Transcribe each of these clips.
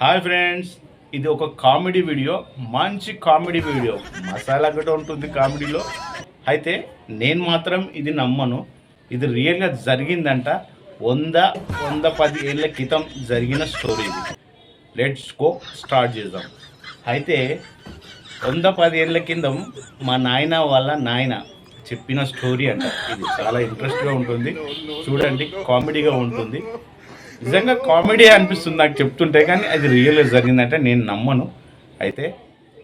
Hi friends ఇది ఒక comedy video మంచి కామెడీ వీడియో. మసాలా గట్ట ఉంటుంది కామెడీలో. అయితే నేను మాత్రం ఇది నమ్మను. ఇది రియల్గా జరిగిందంట. వంద వంద పది ఏళ్ళ క్రితం జరిగిన స్టోరీ ఇది. లెట్స్ గో స్టార్ట్ చేద్దాం. అయితే వంద పది ఏళ్ళ కింద మా నాయన వాళ్ళ నాయన చెప్పిన స్టోరీ అంట. ఇది చాలా ఇంట్రెస్ట్గా ఉంటుంది. చూడండి కామెడీగా ఉంటుంది. నిజంగా కామెడీ అనిపిస్తుంది నాకు చెప్తుంటే కానీ అది రియల్గా జరిగిందంటే నేను నమ్మను. అయితే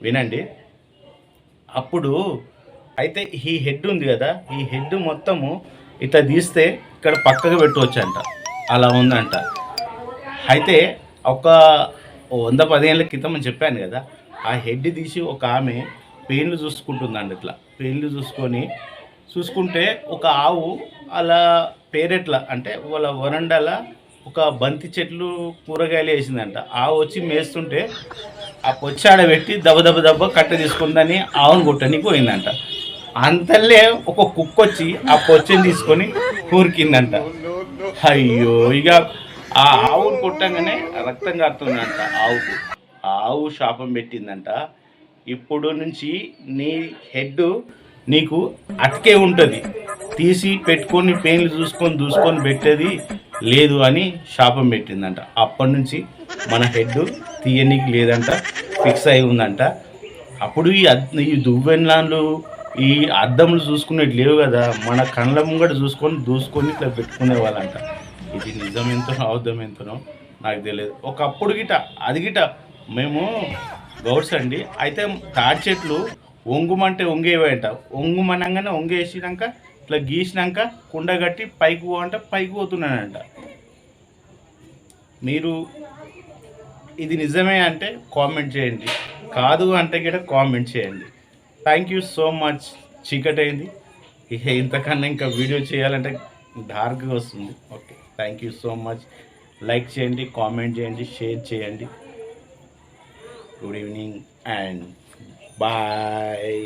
వినండి. అప్పుడు అయితే ఈ హెడ్ ఉంది కదా ఈ హెడ్ మొత్తము ఇట్లా తీస్తే ఇక్కడ పక్కకు పెట్టవచ్చంట అలా ఉందంట. అయితే ఒక వంద పదిహేనుల క్రితం అని చెప్పాను కదా ఆ హెడ్ తీసి ఒక ఆమె పెయిన్లు చూసుకుంటుందండి ఇట్లా. పెయిన్లు చూసుకొని చూసుకుంటే ఒక ఆవు అలా పేరెట్ల అంటే వాళ్ళ వరండాల ఒక బంతి చెట్లు కూరగాయలు వేసిందంట. ఆ వచ్చి మేస్తుంటే ఆ పొచ్చి ఆడ పెట్టి దెబ్బ దెబ్బ దెబ్బ కట్ట తీసుకుందని ఆవును కొట్టనికి పోయిందంట. అంతలే ఒక కుక్క వచ్చి ఆ పొచ్చని తీసుకొని కూరికిందంట అయ్యో ఇక ఆ ఆవును కొట్టంగానే రక్తం కారుతుందంట ఆవుకు. ఆ ఆవు శాపం పెట్టిందంట. ఇప్పుడు నుంచి నీ హెడ్ నీకు అటకే ఉంటుంది. తీసి పెట్టుకొని పెయిన్లు చూసుకొని చూసుకొని పెట్టేది లేదు అని శాపం పెట్టిందంట. అప్పటి నుంచి మన హెడ్ తీయనీకి లేదంట ఫిక్స్ అయి ఉందంట. అప్పుడు ఈ ఈ దువ్వెన్లాన్లు ఈ అద్దంలు చూసుకునేవి లేవు కదా. మన కళ్ళ ముంగట చూసుకొని దూసుకొని ఇట్లా పెట్టుకునే వాళ్ళంట. ఇది నిజం ఎంతనో అబద్ధం ఎంతనో నాకు తెలియదు. ఒకప్పుడు గిట అది గిట మేము గౌడ్స్ అండి. అయితే తాడి చెట్లు ఒంగుమంటే ఒంగేవంట ఒంగుమనంగానే ఒంగేసినాక ఇట్లా గీసినాక కుండ కట్టి పైకి పోవంట పైకి పోతున్నానంట. మీరు ఇది నిజమే అంటే కామెంట్ చేయండి. కాదు అంటే కూడా కామెంట్ చేయండి. థ్యాంక్ యూ సో మచ్ చీకటైంది. ఇక ఇంతకన్నా ఇంకా వీడియో చేయాలంటే డార్క్గా వస్తుంది. Okay thank you so much like చేయండి కామెంట్ చేయండి షేర్ చేయండి. Good evening and bye